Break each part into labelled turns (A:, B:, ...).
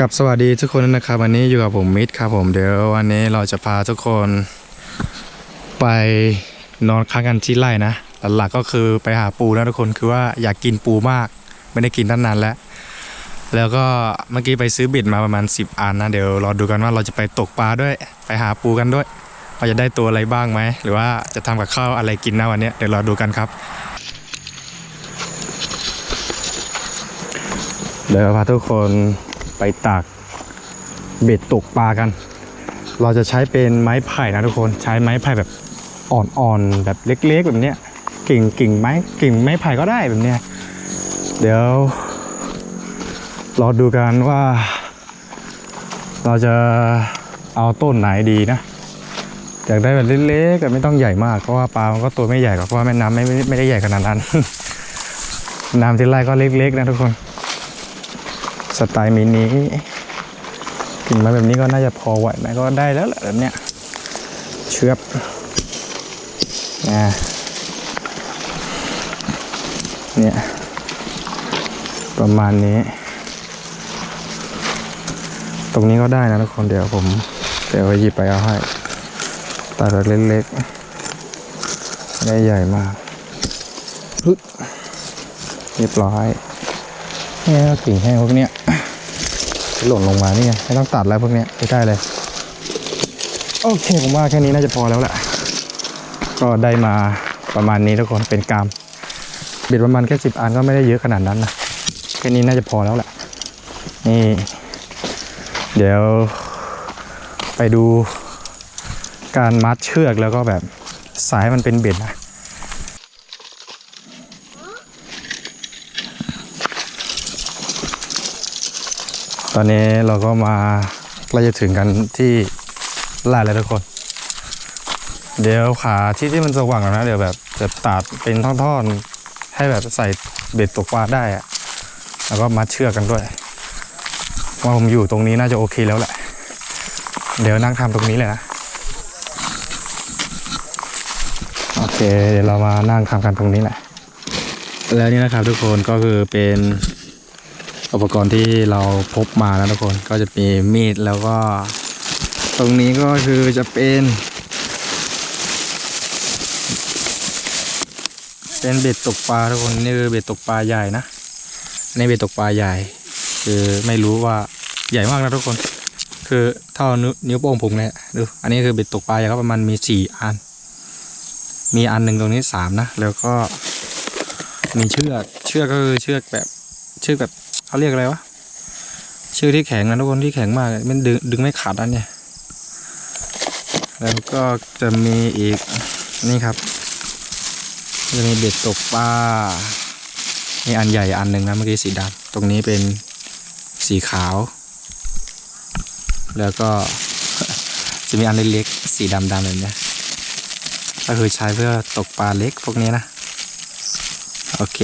A: กับสวัสดีทุกคนนะครับ วันนี้อยู่กับผมมิตรครับผมเดี๋ยววันนี้เราจะพาทุกคน ไปนอนค้างกันที่ไร่นะหลักๆก็คือไปหาปูนะทุกคนคือว่าอยากกินปูมาก ไม่ได้กินตั้งนานแล้ว แล้วก็เมื่อกี้ไปซื้อเบ็ดมาประมาณ 10 อันนะเดี๋ยวรอดูกันว่าเราจะไปตกปลาด้วย ไปหาปูกันด้วยว่าจะได้ตัวอะไรบ้างไหมหรือว่าจะทำกับข้าวอะไรกินนะวันนี้เดี๋ยวรอดูกันครับเดี๋ยวพาทุกคน ไปตักเบ็ดตกปลากัน เราจะใช้เป็นไม้ไผ่นะทุกคน ใช้ไม้ไผ่แบบอ่อนๆ แบบเล็ก ๆ แบบเนี้ยกิ่งกิ่งไม้กิ่งไม้ไผ่ก็ได้แบบเนี้ย เดี๋ยวรอดูกันว่า เราจะเอาต้นไหนดีนะอยากได้แบบเล็กๆแต่ไม่ต้องใหญ่มากเพราะว่าปลามันก็ตัวไม่ใหญ่หรอกเพราะว่าแม่น้ำไม่ไม่ไม่ได้ใหญ่ขนาดนั้น น้ำที่ไร่ก็เล็กๆนะทุกคน สไตล์มินิกินมาแบบนี้ก็น่าจะพอไหวไหมก็ได้แล้วแหละแบบเนี้ยเชือบนะเนี่ยประมาณนี้ ตรงนี้ก็ได้นะทุกคนเดี๋ยวผมเดี๋ยวไปหยิบไปเอาให้ตัดเล็กๆไม่ได้ใหญ่มากปึ๊บเรียบร้อยเนี่ยก็กิ่งแห้งพวกเนี้ย หล่นลงมานี่ไงไม่ต้องตัดแล้วพวกเนี้ยใกล้ๆเลย โอเคผมว่าแค่นี้น่าจะพอแล้วแหละ ก็ได้มาประมาณนี้ทุกคนเป็นกรามเบ็ดประมาณแค่สิบอันก็ไม่ได้เยอะขนาดนั้นนะแค่นี้น่าจะพอแล้วแหละนี่ เดี๋ยวไปดูการมัดเชือกแล้วก็แบบสายมันเป็นเบ็ดนะ อนนี้เราก็มาใกล้จะถึงกันที่ลาดแล้วทุกคน เดี๋ยวขาที่ที่มันสว่างนะ เดี๋ยวแบบจะตัดเป็นท่อนๆ ให้แบบใส่เบ็ดตกปลาได้อะแล้วก็มัดเชือกกันด้วยว่าผมอยู่ตรงนี้น่าจะโอเคแล้วแหละ เดี๋ยวนั่งทำตรงนี้เลยนะ โอเค เดี๋ยวเรามานั่งทำกันตรงนี้แหละ แล้วนี่นะครับทุกคนก็คือเป็น อุปกรณ์ที่เราพบมานะทุกคนก็จะมีมีดแล้วก็ ตรงนี้ก็คือจะเป็น เป็นเบ็ดตกปลาทุกคนนี่คือเบ็ดตกปลาใหญ่นะในเบ็ดตกปลาใหญ่ คือไม่รู้ว่าใหญ่มากนะทุกคน คือเท่านิ้วนิ้วโป้งผมเลยดูอันนี้คือเบ็ดตกปลาใหญ่ก็ประมาณมีสี่อัน มีอันหนึ่งตรงนี้สามนะแล้วก็มีเชือกเชือกก็คือเชือกแบบเชือกแบบ เขาเรียกอะไรวะเชือกที่แข็งนะทุกคนที่แข็งมากมันดึงดึงไม่ขาดอันเนี่ยแล้วก็จะมีอีกนี่ครับ จะมีเบ็ดตกปลามีอันใหญ่อันหนึ่งนะเมื่อกี้สีดำตรงนี้เป็นสีขาว แล้วก็จะมีอันเล็กๆสีดำๆแบบเนี้ยก็คือใช้เพื่อตกปลาเล็กพวกนี้นะ โอเค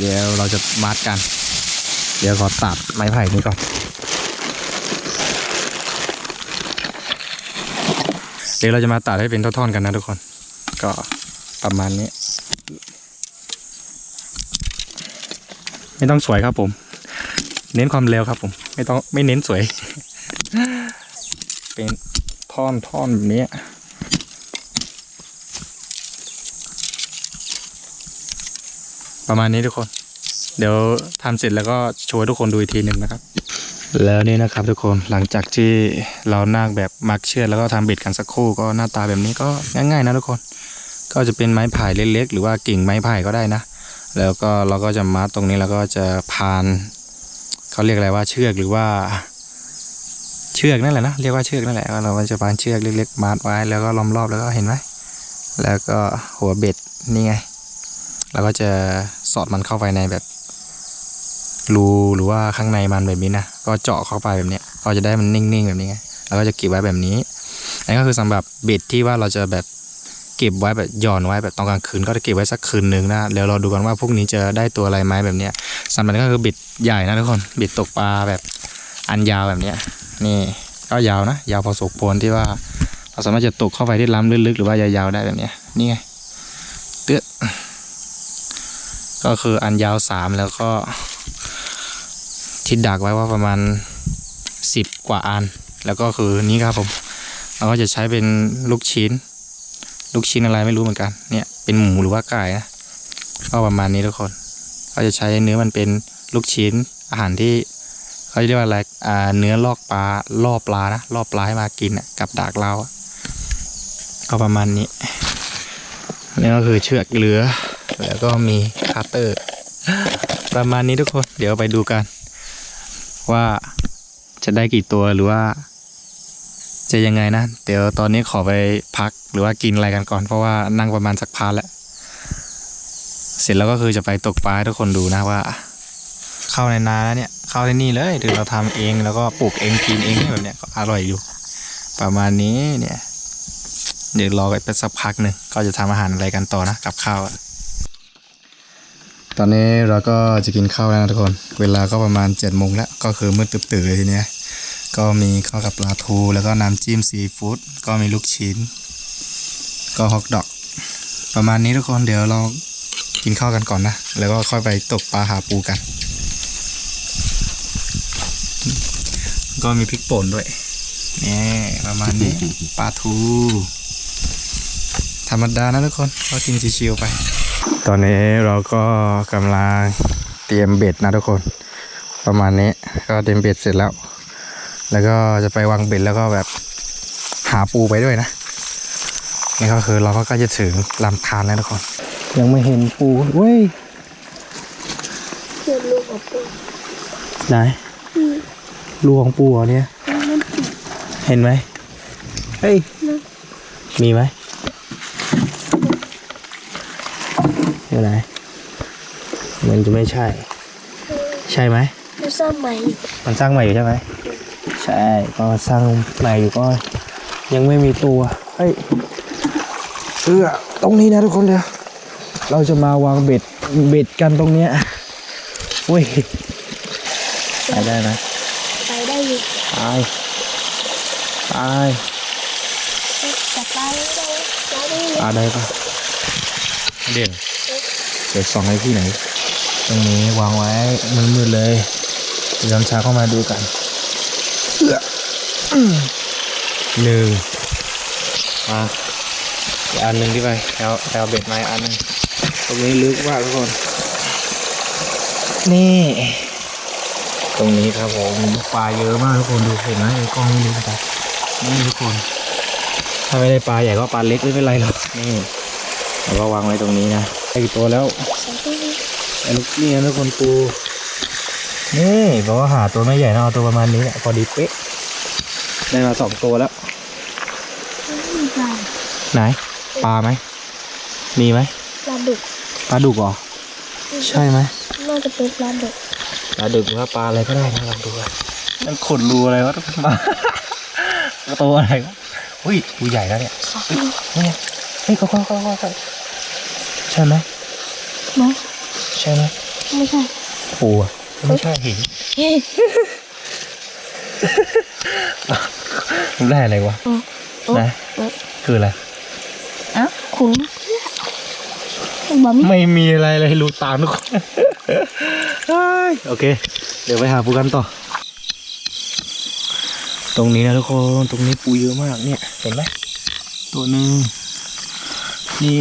A: เดี๋ยวเราจะมัดกัน เดี๋ยวขอตัดไม้ไผ่นี้ก่อนเดี๋ยวเราจะมาตัดให้เป็นท่อนๆกันนะทุกคน ก็ประมาณนี้ ไม่ต้องสวยครับผม เน้นความเร็วครับผม ไม่ต้องไม่เน้นสวย เป็นท่อนท่อนแบบนี้ประมาณนี้ทุกคน เดี๋ยวทำเสร็จแล้วก็โชว์ทุกคนดูอีกทีหนึ่งนะครับ แล้วนี่นะครับทุกคนหลังจากที่เรานาคแบบมักเชือกแล้วก็ทำเบ็ดกันสักครู่ก็หน้าตาแบบนี้ก็ง่ายๆนะทุกคน ก็จะเป็นไม้ไผ่เล็กๆ หรือว่ากิ่งไม้ไผ่ก็ได้นะ แล้วก็เราก็จะมัดตรงนี้แล้วก็จะพานเขาเรียกอะไรว่าเชือกหรือว่าเชือกนั่นแหละนะเรียกว่าเชือกนั่นแหละเราจะพานเชือกเล็กๆมัดไว้แล้วก็ล้อมรอบแล้วก็เห็นไหมแล้วก็หัวเบ็ดนี่ไงเราก็จะสอดมันเข้าไปในแบบ รูหรือว่าข้างในมันแบบนี้นะก็เจาะเข้าไปแบบนี้ก็จะได้มันนิ่งๆ แบบนี้ไงแล้วก็จะเก็บไว้แบบนี้อันนี้ก็คือสำหรับเบ็ดที่ว่าเราจะแบบเก็บไว้แบบหย่อนไว้แบบตอนกลางคืนก็จะเก็บไว้สักคืนหนึ่งนะแล้วเราดูกันว่าพวกนี้จะได้ตัวอะไรไหมแบบนี้สำหรับนี้ก็คือเบ็ดใหญ่นะทุกคนเบ็ดตกปลาแบบอันยาวแบบนี้นี่ก็ยาวนะ ยาวพอสมควรที่ว่าเราสามารถจะตกเข้าไปที่ล้ำลึกๆหรือว่ายาวๆได้แบบนี้นี่ไงเตื้อก็คืออันยาวสามแล้วก็ ทิดดักไว้ว่าประมาณสิบกว่าอัน แล้วก็คือนี้ครับผม เราก็จะใช้เป็นลูกชิ้น ลูกชิ้นอะไรไม่รู้เหมือนกัน เนี่ยเป็นหมูหรือว่าไก่นะ ก็ประมาณนี้ทุกคน ก็จะใช้เนื้อมันเป็นลูกชิ้นอาหารที่เขาเรียกว่าอะไรอ่าเนื้อลอกปลาล่อปลานะล่อปลาให้มากินอะกับดากเราก็ประมาณนี้นี่ก็คือเชือกเรือ แล้วก็มีคาร์เตอร์ ประมาณนี้ทุกคน เดี๋ยวไปดูกัน ว่าจะได้กี่ตัวหรือว่า จะยังไงนะ เดี๋ยวตอนนี้ขอไปพักหรือว่ากินอะไรกันก่อนเพราะว่านั่งประมาณสักพักแล้ว เสร็จแล้วก็คือจะไปตกปลาให้ทุกคนดูนะว่า เข้าในนาแล้วเนี่ยเข้าที่นี่เลยเดี๋ยวเราทำเองแล้วก็ปลูกเองกินเองแบบเนี้ยก็อร่อยอยู่ ประมาณนี้เนี่ย เดี๋ยวรอไปสักพักหนึ่งก็จะทำอาหารอะไรกันต่อนะกับข้าวตอนนี้เราก็จะกินข้าวแล้วนะทุกคน เวลาก็ประมาณ7จ็ดโมงแล้ว ก็คือมืดตื่นเลยทีเนี้ยก็มีข้าวกับปลาทู แล้วก็น้ำจิ้มซีฟู้ดก็มีลูกชิ้น ก็ฮอกดอก ประมาณนี้ทุกคนเดี๋ยวเรากินข้าวกันก่อนนะ แล้วก็ค่อยไปตกปลาหาปูกัน ก็มีพริกป่นด้วยนี่ประมาณนี้ปลาทู ธรรมดานะทุกคนก็กินชิวๆไป ตอนนี้เราก็กำลังเตรียมเบ็ดนะทุกคน ประมาณนี้ก็เตรียมเบ็ดเสร็จแล้ว แล้วก็จะไปวางเบ็ดแล้วก็แบบหาปูไปด้วยนะ นี่ก็คือเราก็ใกล้จะถึงลำธารแล้วทุกคน ยังไม่เห็นปูเว้ย
B: เจอลูกอบอุ่น
A: ไหนรูของปูเหรอเนี่ย
B: มันติด
A: เห็นไหมเฮ้ย
B: นะ
A: มีไหมอยู่ไหนมันจะไม่ใช่ ใช่ไหม
B: มันสร้างใหม่
A: มันสร้างใหม่อยู่ใช่ไหมใช่ก็สร้างใหม่อยู่ก็ ยังไม่มีตัวเฮ้ยเอือตรงนี้นะทุกคนเดี๋ยวเราจะมาวางเบ็ดเบ็ดกันตรงเนี้ยเว้ยไปได้ไหม
B: ไปได้อยู่
A: ไปไป
B: แต่ไปไม่ได้ไปได้อยู่
A: ปลาได้ปะเด่นเดี๋ยวส่องให้พี่ไหนอยตรงนี้วางไว้มืดๆเลย เดี๋ยวน้ำชาเข้ามาดูกันเอื้ออืมหนึ่งมาอีกอันหนึ่งที่ไปแล้วแล้วเบ็ดไม้อันหนึ่งตรงนี้ลึกมากทุกคน นี่ ตรงนี้ครับผมปลาเยอะมากทุกคนดูเห็นไหมไอ้กล้องนี่ลึกไปนี่ทุกคน ถ้าไม่ได้ปลาใหญ่ก็ปลาเล็กไม่เป็นไรหรอกนี่แล้วก็วางไว้ตรงนี้นะได้กี่ตัวแล้ว
B: สองตัวนี้
A: ไอ้ลูกนี่นะทุกคนปู นี่บอกว่าหาตัวไม่ใหญ่นะเอาตัวประมาณนี้แหละพอดีเป๊ะได้มาสองตัวแล้ว
B: มีปลา
A: ไหนปลาไหมมีไหม
B: ปลาดุก
A: ปลาดุกเหรอใช่ไหม
B: น่าจะเป็นปลาดุก
A: ปลาดุกหรือว่าปลาอะไรก็ได้นะลองดูกันมันขุดรูอะไรวะมาตัวอะไรวะอุ้ยตัวใหญ่แล้วเนี่ย
B: สอง
A: นี่ไงเฮ้ยก็ก็ก็ก็ใช่ไหม
B: มั้ง
A: ใช่ไหม
B: ไม่ใช่
A: ปูอะ ไม่ใช่หิน
B: เฮ้ย
A: มันได้อะไรวะนะคืออะไร
B: อะขุนบะหมี่
A: ไม่มีอะไรเลยรู้ตามทุกคนเฮ้ยโอเค เดี๋ยวไปหาปูกันต่อ ตรงนี้นะทุกคนตรงนี้ปูเยอะมากเนี่ย เห็นไหมตัวหนึ่งนี่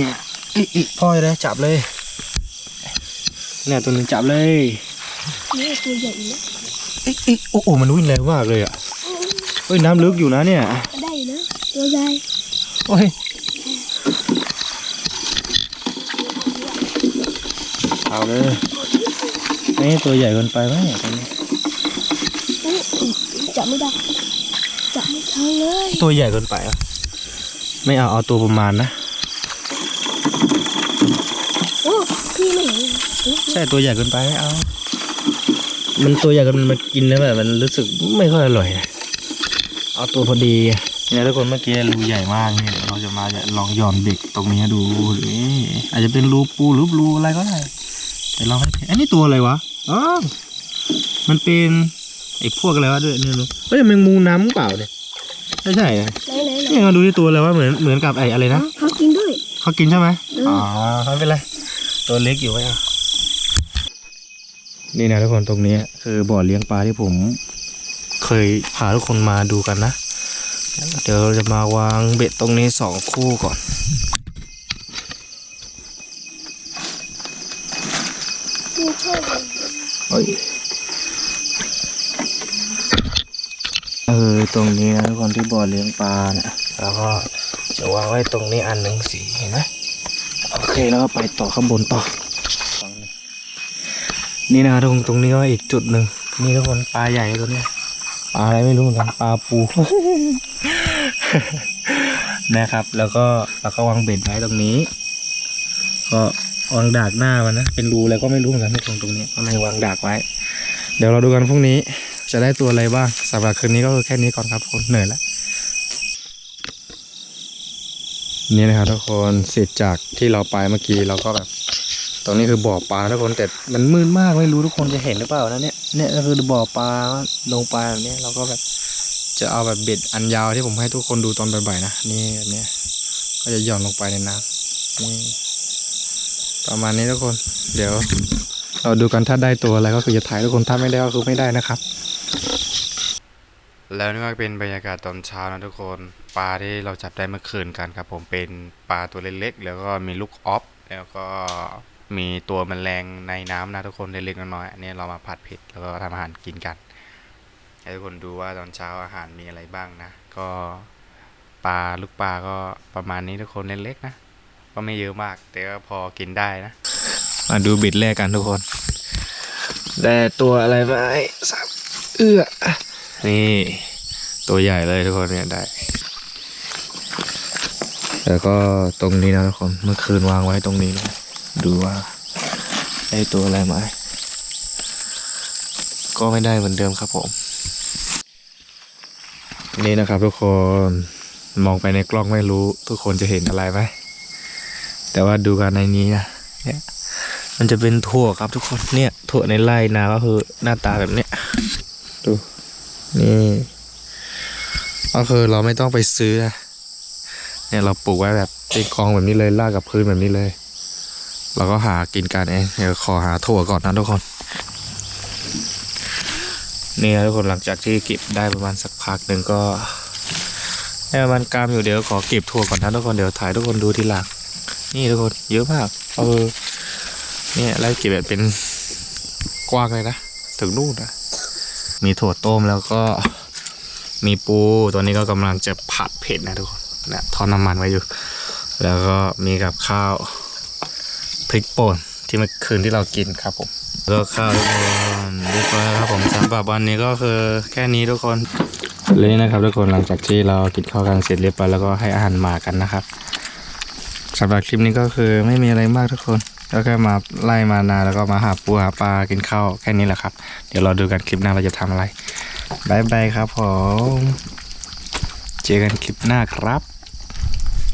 A: อิอิพ่อจะได้จับเลยเนี่ยตัวหนึ่งจับเลย
B: นี่ตัวใหญ่นะ
A: อิอิโอ้โหมันวิ่งแรงมากเลยอะเฮ้ยน้ำลึกอยู่นะเนี่ย
B: ก็ได้อยู่นะ ตัวใหญ่
A: โอ้ยเอาเลยนี่ตัวใหญ่เกินไปไหมเนี่ยตัวนี้
B: อุ๊ยจับไม่ได้จับไม่ทันเลย
A: ตัวใหญ่เกินไปอะไม่เอาเอาตัวประมาณนะ
B: โอ้พี่ไม่เห็นเลยอุ๊ย
A: ใช่ตัวใหญ่เกินไปไม่เอา มันตัวใหญ่เกันมันมากินแล้วแบบมันรู้สึกไม่ค่อยอร่อยอะเอาตัวพอดีอะเนี่ยทุกคนเมื่อกี้รูใหญ่มากเนี่ยเดี๋ยวเราจะมาลองหย่อนเด็กตรงนี้ดูนี่อาจจะเป็นรูปูหรือรูอะไรก็ได้เดี๋ยวลองให้อันนี้ตัวอะไรวะอ๋อมันเป็นไอ้พวกอะไรวะด้วยเนี่ยรู้เฮ้ยแมงมุมน้ำเปล่าเนี่ยไม่ใช่อะ
B: ไหนไหนไหน
A: เนี่ยมาดูที่ตัวอะไรวะเหมือนเหมือนกับไอ้อะไรนะ
B: เขากินด้วย
A: เขากินใช่ไหม
B: อืม
A: อ๋อไม่เป็นไรตัวเล็กอยู่ไว้อะ นี่นะทุกคนตรงนี้ คือบ่อเลี้ยงปลาที่ผมขเคยพาทุกคนมาดูกันนะ เดี๋ยวเราจะมาวางเบ็ดตรงนี้สองคู่ก่อน
B: กูชอบเลย
A: เอ้ยเออตรงนี้นะทุกคนที่บ่อเลี้ยงปลาเนี่ยแล้วก็จะวางไว้ตรงนี้อันหนึ่งสีเห็นไหมโอเคแล้วก็ไปต่อข้างบนต่อฝั่งนี้ นี่นะตรงตรงนี้ก็อีกจุดหนึ่งนี่ทุกคนปลาใหญ่ตัวเนี้ยปลาอะไรไม่รู้เหมือนกันปลาปู นะครับ แล้วก็แล้วก็วางเบ็ดไว้ตรงนี้ ก็วางดากหน้ามันนะเป็นรูอะไรก็ไม่รู้เหมือนกันตรงตรงนี้ก็เลยวางดากไว้ เดี๋ยวเราดูกันพรุ่งนี้จะได้ตัวอะไรบ้างสำหรับคืนนี้ก็คือแค่นี้ก่อนครับทุกคนเหนื่อยแล้วนี่นะครับทุกคนเสร็จจากที่เราไปเมื่อกี้เราก็แบบ รงนี้คือบ่อปลาทุกคนแต่มันมืดมากไม่รู้ทุกคนจะเห็นหรือเปล่านะเนี่ยเนี่ยก็คือบ่อปลาลงปลาแบบนี้เราก็แบบจะเอาแบบเบ็ดอันยาวที่ผมให้ทุกคนดูตอนบ่ายๆนะนี่แบบนี้ก็จะหย่อนลงไปในน้ำนี่ประมาณนี้ทุกคน เดี๋ยว เราดูกันถ้าได้ตัวอะไรก็คือจะถ่ายทุกคนถ้าไม่ได้ก็คือไม่ได้นะครับ แล้วนี่ก็เป็นบรรยากาศตอนเช้านะทุกคนปลาที่เราจับได้เมื่อคืนกันครับผมเป็นปลาตัวเล็กๆแล้วก็มีลูกออฟแล้วก็ มีตัวแมลงในน้ำนะทุกคนเล็กๆน้อยๆอันนี้เรามาผัดเผ็ดแล้วก็ทำอาหารกินกันให้ทุกคนดูว่าตอนเช้าอาหารมีอะไรบ้างนะ ก็ปลาลูกปลาก็ประมาณนี้ทุกคนเล็กๆนะ ก็ไม่เยอะมาก แต่ก็พอกินได้นะ มาดูบิดแรกกันทุกคน ได้ตัวอะไรไหมสามเอื้อนี่ ตัวใหญ่เลยทุกคนเนี่ยได้ แล้วก็ตรงนี้นะทุกคนเมื่อคืนวางไว้ตรงนี้นะ ดูว่าได้ตัวอะไรไหมก็ไม่ได้เหมือนเดิมครับผม นี่นะครับทุกคนมองไปในกล้องไม่รู้ ทุกคนจะเห็นอะไรไหมแต่ว่าดูกันในนี้นะเนี่ยมันจะเป็นถั่วครับทุกคนเนี่ย ถั่วในไร่นาก็คือหน้าตาแบบเนี้ยดูนี่ก็คือเราไม่ต้องไปซื้อนะเนี่ยเราปลูกไว้แบบเป็นกองแบบนี้เลยลากกับพื้นแบบนี้เลย เราก็หากินกันเองเดี๋ยวขอหาถั่วก่อนนะทุกคน นี่ทุกคนหลังจากที่เก็บได้ประมาณสักพักหนึ่งก็ได้ประมาณกามอยู่เดี๋ยวขอเก็บถั่วก่อนนะทุกคนเดี๋ยวถ่ายทุกคนดูทีหลังนี่ทุกคนเยอะมากเออเนี่ยไล่เก็บแบบเป็นกว้างเลยนะถึงนู่นนะมีถั่วต้มแล้วก็มีปูตัวนี้ก็กำลังจะผัดเผ็ดนะทุกคนนะทอดน้ำมันไว้อยู่ แล้วก็มีกับข้าว พริกป่นที่เมื่อคืนที่เรากินครับผมแล้วข้าวทุกคนเรียบร้อยแล้วครับผมสำหรับวันนี้ก็คือแค่นี้ทุกคนเลยนะครับทุกคนหลังจากที่เรากินข้าวกันเสร็จเรียบร้อยแล้วก็ให้อาหารหมากันนะครับสำหรับคลิปนี้ก็คือไม่มีอะไรมากทุกคนก็แค่มาไล่มานาแล้วก็มาหาปูหาปลากินข้าวแค่นี้แหละครับ เดี๋ยวเราดูกันคลิปหน้าเราจะทำอะไรบายบายครับผม เจอกันคลิปหน้าครับ